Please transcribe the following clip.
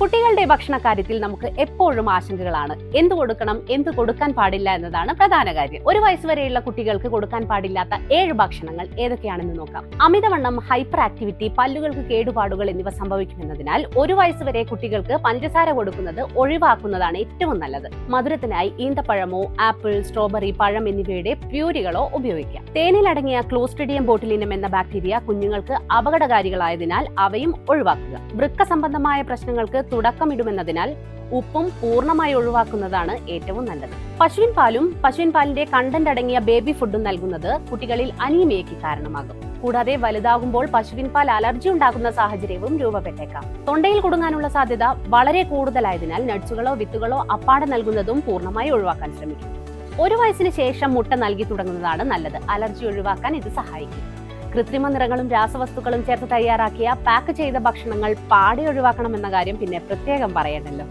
കുട്ടികളുടെ ഭക്ഷണ കാര്യത്തിൽ നമുക്ക് എപ്പോഴും ആശങ്കകളാണ്. എന്ത് കൊടുക്കണം എന്ത് കൊടുക്കാൻ പാടില്ല എന്നതാണ് പ്രധാന കാര്യം. ഒരു വയസ്സ് വരെയുള്ള കുട്ടികൾക്ക് കൊടുക്കാൻ പാടില്ലാത്ത ഏഴ് ഭക്ഷണങ്ങൾ ഏതൊക്കെയാണെന്ന് നോക്കാം. അമിതവണ്ണം ഹൈപ്പർ ആക്ടിവിറ്റി പല്ലുകൾക്ക് കേടുപാടുകൾ എന്നിവ സംഭവിക്കുമെന്നതിനാൽ ഒരു വയസ്സ് വരെ കുട്ടികൾക്ക് പഞ്ചസാര കൊടുക്കുന്നത് ഒഴിവാക്കുന്നതാണ് ഏറ്റവും നല്ലത്. മധുരത്തിനായി ഈന്തപ്പഴമോ ആപ്പിൾ സ്ട്രോബെറി പഴം എന്നിവയുടെ പ്യൂരികളോ ഉപയോഗിക്കാം. തേനിലടങ്ങിയ ക്ലോസ്ട്രിഡിയം ബോട്ടിലിനം എന്ന ബാക്ടീരിയ കുഞ്ഞുങ്ങൾക്ക് അപകടകാരികളായതിനാൽ അവയും ഒഴിവാക്കുക. വൃക്ക സംബന്ധമായ പ്രശ്നങ്ങൾക്ക് തുടക്കമിടുമെന്നതിനാൽ ഉപ്പും പൂർണമായി ഒഴിവാക്കുന്നതാണ് ഏറ്റവും നല്ലത്. പശുവിൻ പാലും പശുവിൻ പാലിന്റെ കണ്ടന്റ് അടങ്ങിയ ബേബി ഫുഡും നൽകുന്നത് കുട്ടികളിൽ അനീമിയയ്ക്ക് കാരണമാകും. കൂടാതെ വലുതാകുമ്പോൾ പശുവിൻ പാൽ അലർജി ഉണ്ടാകുന്ന സാഹചര്യവും രൂപപ്പെട്ടേക്കാം. തൊണ്ടയിൽ കുടുങ്ങാനുള്ള സാധ്യത വളരെ കൂടുതലായതിനാൽ നട്സുകളോ വിത്തുകളോ അപ്പാടെ നൽകുന്നതും പൂർണമായി ഒഴിവാക്കാൻ ശ്രമിക്കും. ഒരു വയസ്സിന് ശേഷം മുട്ട നൽകി തുടങ്ങുന്നതാണ് നല്ലത്. അലർജി ഒഴിവാക്കാൻ ഇത് സഹായിക്കും. കൃത്രിമ നിറങ്ങളും രാസവസ്തുക്കളും ചേർത്ത് തയ്യാറാക്കിയ പാക്ക് ചെയ്ത ഭക്ഷണങ്ങൾ പാടെ ഒഴിവാക്കണമെന്ന കാര്യം പിന്നെ പ്രത്യേകം പറയണ്ടല്ലോ.